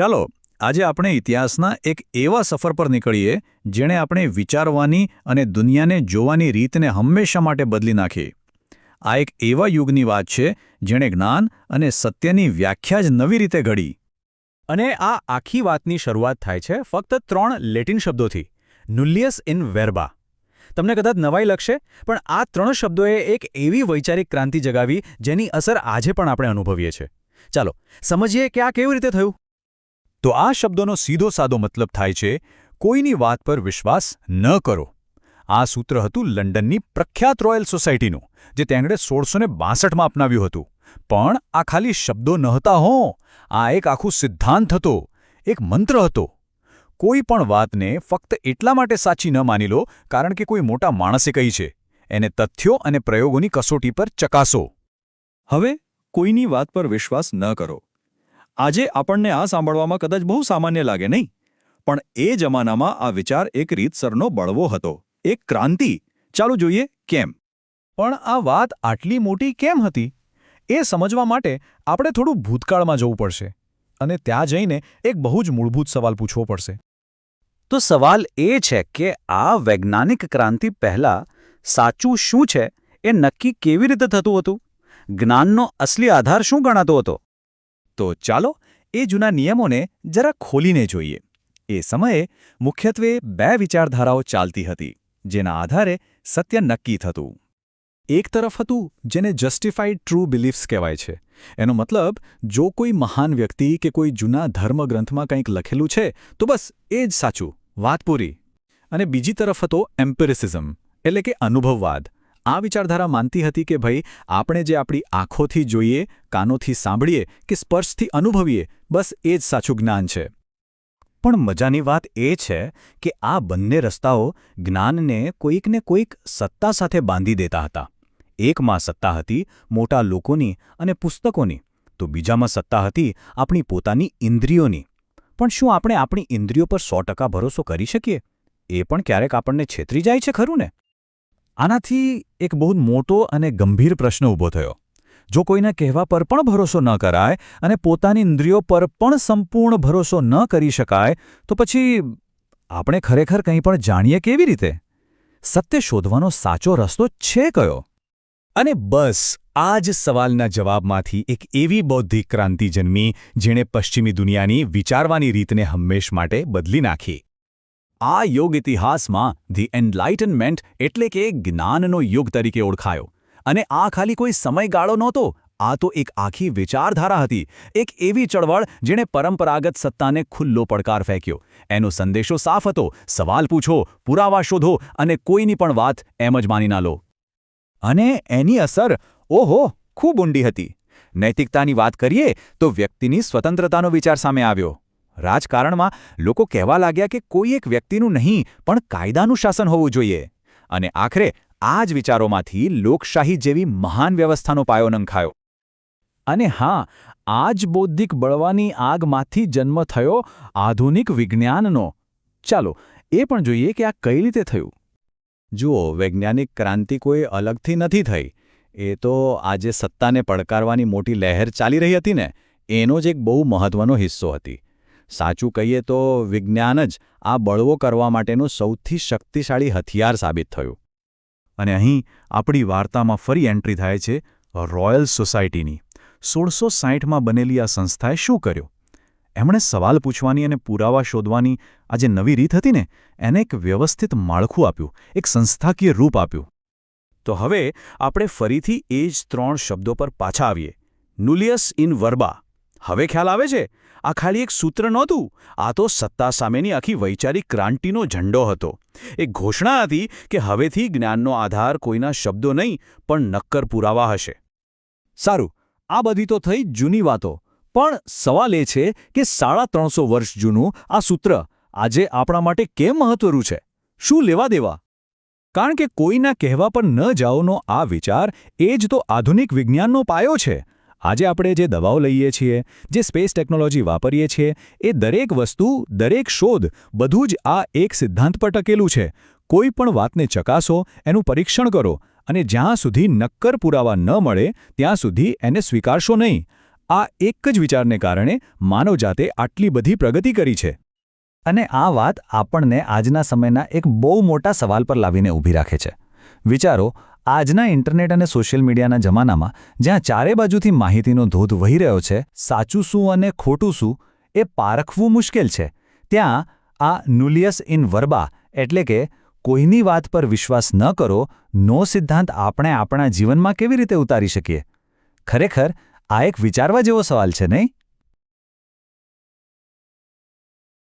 ચાલો, આજે આપણે ઇતિહાસના એક એવા સફર પર નીકળીએ જેણે આપણે વિચારવાની અને દુનિયાને જોવાની રીતને હંમેશા માટે બદલી નાખી. આ એક એવા યુગની વાત છે જેણે જ્ઞાન અને સત્યની વ્યાખ્યા જ નવી રીતે ઘડી. અને આ આખી વાતની શરૂઆત થાય છે ફક્ત ત્રણ લેટિન શબ્દોથી. નુલિયસ ઇન વેર્બા. તમને કદાચ નવાઈ લગશે, પણ આ ત્રણ શબ્દોએ એક એવી વૈચારિક ક્રાંતિ જગાવી જેની અસર આજે પણ આપણે અનુભવીએ છીએ. ચાલો, સમજીએ કે આ કેવી રીતે થયું? તો આ શબ્દોનો સીધો સાદો મતલબ થાય છે, કોઈની વાત પર વિશ્વાસ ન કરો. આ સૂત્ર હતું લંડનની પ્રખ્યાત રોયલ સોસાયટીનું, જે તેમણે સોળસો બાસઠમાં અપનાવ્યું હતું. પણ આ ખાલી શબ્દો નહોતા હો, આ એક આખું સિદ્ધાંત હતો, એક મંત્ર હતો. કોઈ પણ વાતને ફક્ત એટલા માટે સાચી ન માની લો, કારણ કે કોઈ મોટા માણસે કહી છે, એને તથ્યો અને પ્રયોગોની કસોટી પર ચકાસો. હવે કોઈની વાત પર વિશ્વાસ ન કરો. આજે આપણને આ સાંભળવામાં કદાચ બહુ સામાન્ય લાગે નહીં, પણ એ જમાનામાં આ વિચાર એક રીતસરનો બળવો હતો, એક ક્રાંતિ. ચાલો જોઈએ કેમ. પણ આ વાત આટલી મોટી કેમ હતી? એ સમજવા માટે આપણે થોડું ભૂતકાળમાં જવું પડશે અને ત્યાં જઈને એક બહુ જ મૂળભૂત સવાલ પૂછવો પડશે. તો સવાલ એ છે કે આ વૈજ્ઞાનિક ક્રાંતિ પહેલાં સાચું શું છે? એ નક્કી કેવી રીતે થતું હતું? જ્ઞાનનો અસલી આધાર શું ગણાતો હતો? તો ચાલો એ જૂના નિયમોને જરા ખોલીને જોઈએ. એ સમયે મુખ્યત્વે બે વિચારધારાઓ ચાલતી હતી, જેના આધારે સત્ય નક્કી થતું. એક તરફ હતું જેને જસ્ટિફાઈડ ટ્રુ બિલીફ્સ કહેવાય છે. એનો મતલબ, જો કોઈ મહાન વ્યક્તિ કે કોઈ જૂના ધર્મગ્રંથમાં કંઈક લખેલું છે, તો બસ એ જ સાચું, વાત પૂરી. અને બીજી તરફ હતો એમ્પિરિસિઝમ એટલે કે અનુભવવાદ. આ વિચારધારા માનતી હતી કે ભાઈ, આપણે જે આપણી આંખોથી જોઈએ, કાનોથી સાંભળીએ કે સ્પર્શથી અનુભવીએ, બસ એ જ સાચું જ્ઞાન છે. પણ મજાની વાત એ છે કે આ બંને રસ્તાઓ જ્ઞાનને કોઈકને કોઈક સત્તા સાથે બાંધી દેતા હતા. એકમાં સત્તા હતી મોટા લોકોની અને પુસ્તકોની, તો બીજામાં સત્તા હતી આપણી પોતાની ઇન્દ્રિયોની. પણ શું આપણે આપણી ઇન્દ્રિયો પર સો ભરોસો કરી શકીએ? એ પણ ક્યારેક આપણને છેતરી જાય છે ખરું ને? આનાથી એક બહુ મોટો અને ગંભીર પ્રશ્ન ઊભો થયો. જો કોઈના કહેવા પર પણ ભરોસો ન કરાય અને પોતાની ઇન્દ્રિયો પર પણ સંપૂર્ણ ભરોસો ન કરી શકાય, તો પછી આપણે ખરેખર કંઈ પણ જાણીએ કેવી રીતે? સત્ય શોધવાનો સાચો રસ્તો છે કયો? અને બસ, આ જ સવાલના જવાબમાંથી એક એવી બૌદ્ધિક ક્રાંતિ જન્મી, જેણે પશ્ચિમી દુનિયાની વિચારવાની રીતને હંમેશ માટે બદલી નાખી. આ યોગ ઇતિહાસમાં ધી એનલાઇટનમેન્ટ એટલે કે જ્ઞાનનો યુગ તરીકે ઓળખાયો. અને આ ખાલી કોઈ સમયગાળો નહોતો, આ તો એક આખી વિચારધારા હતી, એક એવી ચળવળ જેણે પરંપરાગત સત્તાને ખુલ્લો પડકાર ફેંક્યો. એનો સંદેશો સાફ હતો, સવાલ પૂછો, પુરાવા શોધો અને કોઈની પણ વાત એમ જ માની ના લો. અને એની અસર, ઓહો, ખૂબ ઊંડી હતી. નૈતિકતાની વાત કરીએ તો વ્યક્તિની સ્વતંત્રતાનો વિચાર સામે આવ્યો. રાજકારણમાં લોકો કહેવા લાગ્યા કે કોઈ એક વ્યક્તિનું નહીં, પણ કાયદાનું શાસન હોવું જોઈએ. અને આખરે આ જ વિચારોમાંથી લોકશાહી જેવી મહાન વ્યવસ્થાનો પાયો નંખાયો. અને હા, આ જ બૌદ્ધિક બળવાની આગમાંથી જન્મ થયો આધુનિક વિજ્ઞાનનો. ચાલો, એ પણ જોઈએ કે આ કઈ રીતે થયું. જુઓ, વૈજ્ઞાનિક ક્રાંતિ કોઈ અલગથી નથી થઈ. એ તો આજે સત્તાને પડકારવાની મોટી લહેર ચાલી રહી હતી ને. એનો જ એક બહુ મહત્વનો હિસ્સો હતી. સાચું કહીએ તો વિજ્ઞાન જ આ બળવો કરવા માટેનું સૌથી શક્તિશાળી હથિયાર સાબિત થયું. અને અહીં આપણી વાર્તામાં ફરી એન્ટ્રી થાય છે રોયલ સોસાયટીની સોળસો સાહીઠમાં બનેલી આ સંસ્થાએ શું કર્યું? એમણે સવાલ પૂછવાની અને પુરાવા શોધવાની આ જે નવી રીત હતી ને, એને એક વ્યવસ્થિત માળખું આપ્યું, એક સંસ્થાકીય રૂપ આપ્યું. તો હવે આપણે ફરીથી એ જ ત્રણ શબ્દો પર પાછા આવીએ. નુલિયસ ઇન વર્બા. હવે ખ્યાલ આવે છે? આ ખાલી એક સૂત્ર નહોતું. આ તો સત્તા સામેની આખી વૈચારિક ક્રાંતિનો ઝંડો હતો. એક ઘોષણા હતી કે હવેથી જ્ઞાનનો આધાર કોઈના શબ્દો નહીં, પણ નક્કર પુરાવા હશે. સારું, આ બધી તો થઈ જૂની વાતો. પણ સવાલ એ છે કે સાડા ત્રણસો વર્ષ જૂનું આ સૂત્ર આજે આપણા માટે કેમ મહત્વનું છે? શું લેવા દેવા? કારણ કે કોઈના કહેવા પર ન જાઓનો આ વિચાર એ જ તો આધુનિક વિજ્ઞાનનો પાયો છે. આજે આપણે જે દવાઓ લઈએ છીએ, જે સ્પેસ ટેકનોલોજી વાપરીએ છીએ, એ દરેક વસ્તુ, દરેક શોધ, બધું જ આ એક સિદ્ધાંત પર ટકેલું છે. કોઈ પણ વાતને ચકાસો, એનું પરીક્ષણ કરો અને જ્યાં સુધી નક્કર પુરાવા ન મળે, ત્યાં સુધી એને સ્વીકારશો નહીં. આ એક જ વિચારને કારણે માનવજાતે આટલી બધી પ્રગતિ કરી છે. અને આ વાત આપણને આજના સમયના એક બહુ મોટા સવાલ પર લાવીને ઊભી રાખે છે. વિચારો આજના ઇન્ટરનેટ અને સોશિયલ મીડિયાના જમાનામાં જ્યાં ચારે બાજુથી માહિતીનો ધોધ વહી રહ્યો છે, સાચું શું અને ખોટું શું, એ પારખવું મુશ્કેલ છે. ત્યાં આ નુલિયસ ઇન વર્બા એટલે કે કોઈની વાત પર વિશ્વાસ ન કરો, નો સિદ્ધાંત આપણે આપણા જીવનમાં કેવી રીતે ઉતારી શકીએ? ખરેખર આ એક વિચારવા જેવો સવાલ છે, નહીં?